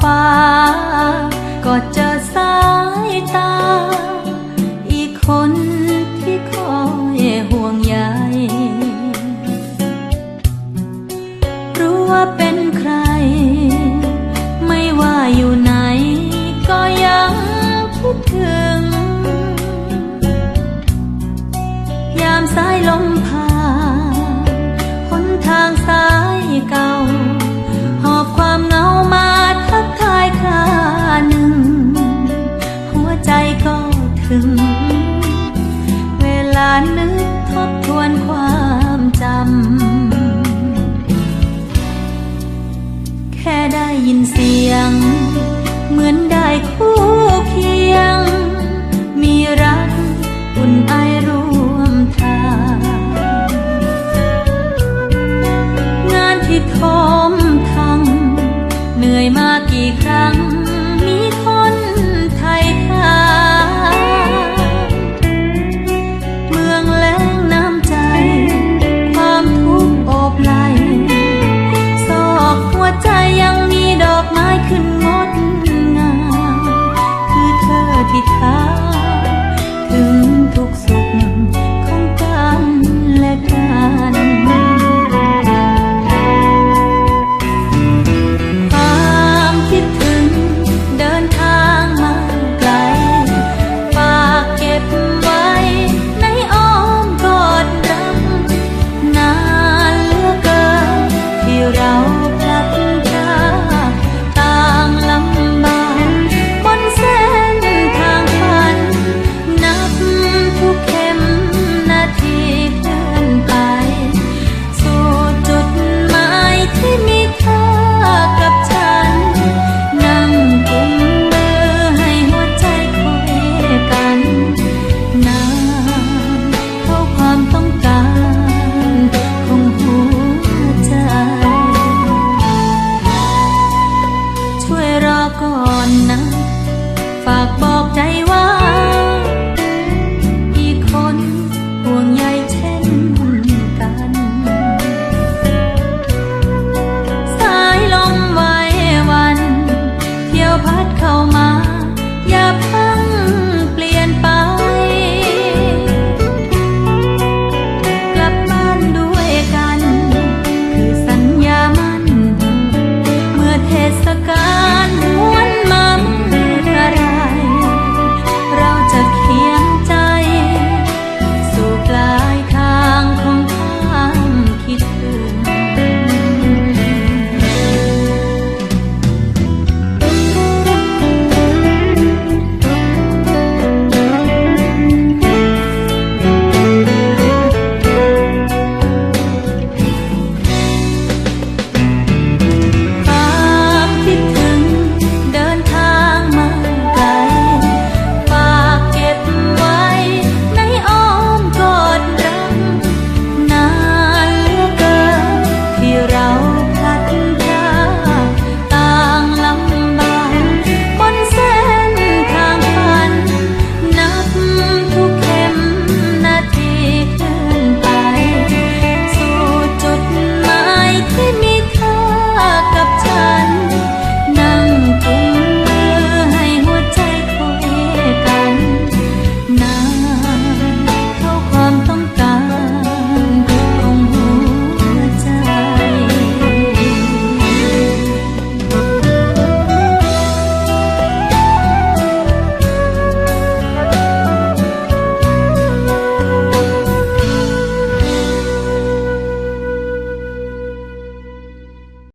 ฟ้า ก็เจอสายตา อีกคนที่คอยห่วงใยรู้ว่าเป็น ลานึกทบทวนความจำ แค่ได้ยินเสียง